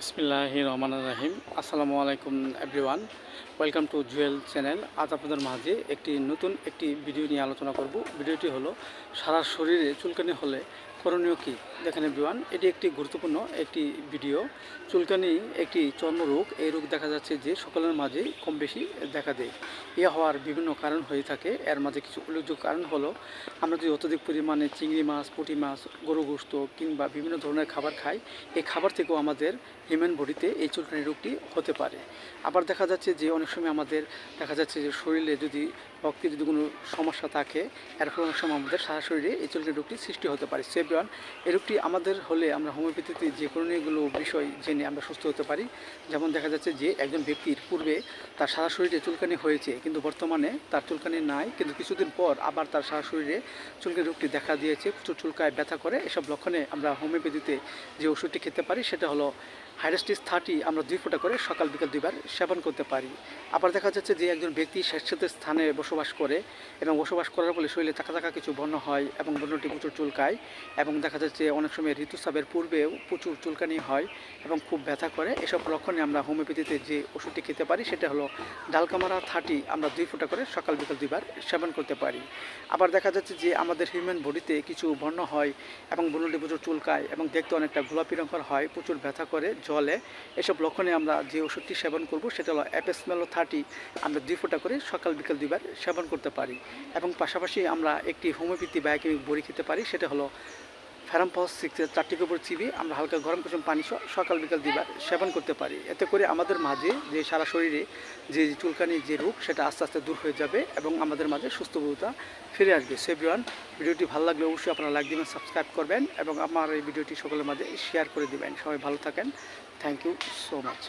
বিসমিল্লাহ রহমান রাহিম আসসালামু আলাইকুম everyone. Welcome to Jewel channel. আজ আপনাদের মাঝে একটি নতুন একটি ভিডিও নিয়ে আলোচনা করব। ভিডিওটি হলো, সারা শরীরে চুলকানি হলে করণীয় কী? দেখেন বিমান এটি একটি গুরুত্বপূর্ণ একটি ভিডিও চুলকানি একটি চর্মরোগ। এই রোগ দেখা যাচ্ছে যে সকলের মাঝেই কম বেশি দেখা দেয়। এ হওয়ার বিভিন্ন কারণ হয়ে থাকে। এর মাঝে কিছু উল্লেখযোগ্য কারণ হলো, আমরা যদি অত্যধিক পরিমাণে চিংড়ি মাছ, পুঁটি মাছ, গরু গোস্ত কিংবা বিভিন্ন ধরনের খাবার খাই, এই খাবার থেকেও আমাদের হিউম্যান বডিতে এই চুলকানি রোগটি হতে পারে। আবার দেখা যাচ্ছে যে অনেক সময় আমাদের দেখা যাচ্ছে যে শরীরে যদি রক্তের যদি কোনো সমস্যা থাকে, এর ফলে অনেক সময় আমাদের সারা শরীরে এই চুলকানি রোগটি সৃষ্টি হতে পারে। সেভিয়ান এই রোগটি আমাদের হলে আমরা হোমিওপ্যাথিতে যে করণীয়গুলো বিষয় জেনে আমরা সুস্থ হতে পারি। যেমন দেখা যাচ্ছে যে একজন ব্যক্তির পূর্বে তার সারা শরীরে চুলকানি হয়েছে, কিন্তু বর্তমানে তার চুলকানি নাই, কিন্তু কিছুদিন পর আবার তার সারা শরীরে চুলকানি রোগটি দেখা দিয়েছে, প্রচুর চুলকায় ব্যথা করে। এসব লক্ষণে আমরা হোমিওপ্যাথিতে যে ওষুধটি খেতে পারি, সেটা হলো হাইড্রাস্টিস থার্টি আমরা দুই ফোঁটা করে সকাল, বিকাল দুইবার সেবন করতে পারি। আবার দেখা যাচ্ছে যে একজন ব্যক্তি স্বেচ্ছাতে স্থানে বসবাস করে এবং বসবাস করার ফলে শরীরে চাকা চাকা কিছু বর্ণ হয় এবং বর্ণটি প্রচুর চুলকায় এবং দেখা যাচ্ছে অনেক সময় ঋতুস্রাবের পূর্বেও প্রচুর চুলকানি হয় এবং খুব ব্যথা করে। এসব লক্ষণে আমরা হোমিওপ্যাথিতে যে ওষুধটি খেতে পারি সেটা হলো ডালকামারা থার্টি আমরা দুই ফোঁটা করে সকাল, বিকাল দুইবার সেবন করতে পারি। আবার দেখা যাচ্ছে যে আমাদের হিউম্যান বডিতে কিছু বর্ণ হয় এবং বর্ণটি প্রচুর চুলকায় এবং দেখতে অনেকটা গোলাপি রঙের হয়, প্রচুর ব্যথা করে জলে এসব লক্ষণে আমরা যে ওষুধটি সেবন করব সেটা হলো অ্যাপেসমেলো থার্টি, আমরা দুই ফোঁটা করে সকাল, বিকাল দুইবার সেবন করতে পারি। এবং পাশাপাশি আমরা একটি হোমিওপ্যাথি বায়োকেমিক বড়ি খেতে পারি, সেটা হলো ফ্যারামপস সিক্সের চারটি কাপড় চিবি, আমরা হালকা গরম কুসুম পানি সকাল বিকাল দিবার সেবন করতে পারি। এতে করে আমাদের মাঝে যে সারা শরীরে যে চুলকানি, যে রোগ, সেটা আস্তে আস্তে দূর হয়ে যাবে এবং আমাদের মাঝে সুস্থবোধতা ফিরে আসবে। সেভিওয়ান ভিডিওটি ভালো লাগলে অবশ্যই আপনারা লাইক দিবেন সাবস্ক্রাইব করবেন এবং আমার এই ভিডিওটি সকলের মাঝে শেয়ার করে দিবেন। সবাই ভালো থাকেন। Thank you so much